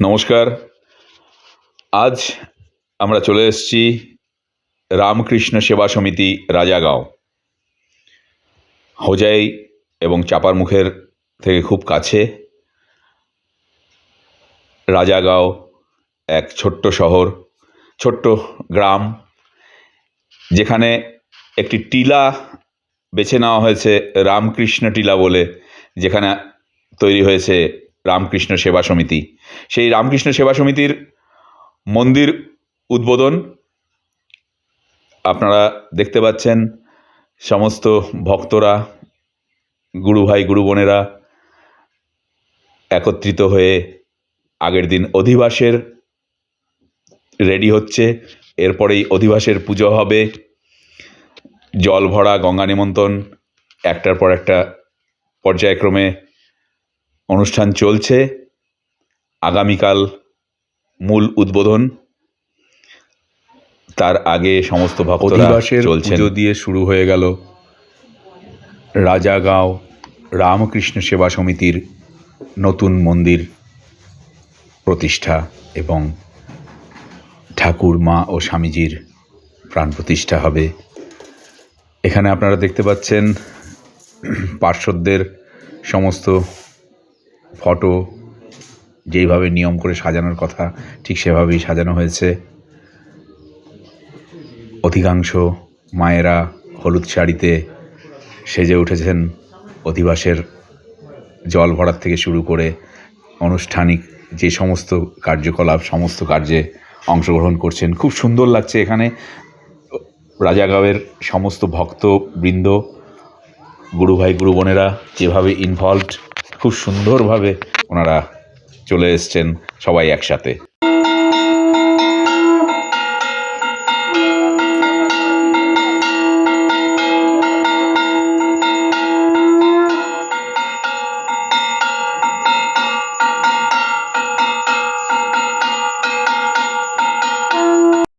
নমস্কার। আজ আমরা চলে এসেছি রামকৃষ্ণ সেবা সমিতি রাজাগাঁও। হোজাই এবং চাপার মুখের থেকে খুব কাছে রাজাগাঁও, এক ছোট্ট শহর, ছোট্ট গ্রাম, যেখানে একটি টিলা বেছে নেওয়া হয়েছে, রামকৃষ্ণ টিলা বলে, যেখানে তৈরি হয়েছে রামকৃষ্ণ সেবা সমিতি। সেই রামকৃষ্ণ সেবা সমিতির মন্দির উদ্বোধন আপনারা দেখতে পাচ্ছেন। সমস্ত ভক্তরা, গুরু ভাই, গুরু বোনেরা একত্রিত হয়ে আগের দিন অধিবাসের রেডি হচ্ছে। এরপরেই অধিবাসের পুজো হবে। জল ভরা, গঙ্গা নিমন্ত্রণ, একটার পর একটা পর্যায়ক্রমে অনুষ্ঠান চলছে। আগামীকাল মূল উদ্বোধন। তার আগে সমস্ত ভক্তরা পুজো দিয়ে শুরু হয়ে গেল। রাজাগাঁও রামকৃষ্ণ সেবা সমিতির নতুন মন্দির প্রতিষ্ঠা এবং ঠাকুর মা ও স্বামীজির প্রাণ প্রতিষ্ঠা হবে। এখানে আপনারা দেখতে পাচ্ছেন পার্শ্বদের সমস্ত ফটো, যেইভাবে নিয়ম করে সাজানোর কথা, ঠিক সেভাবেই সাজানো হয়েছে। অধিকাংশ মায়েরা হলুদ শাড়িতে সেজে উঠেছেন অধিবাসের জল ভরার থেকে শুরু করে আনুষ্ঠানিক যে সমস্ত কার্যকলাপ, সমস্ত কার্যে অংশগ্রহণ করছেন। খুব সুন্দর লাগছে এখানে। রাজাগাঁওয়ের সমস্ত ভক্তবৃন্দ, গুরু ভাই, গুরু বোনেরা যেভাবে ইনভলভড খুব সুন্দরভাবে ওনারা চলে এসছেন সবাই একসাথে।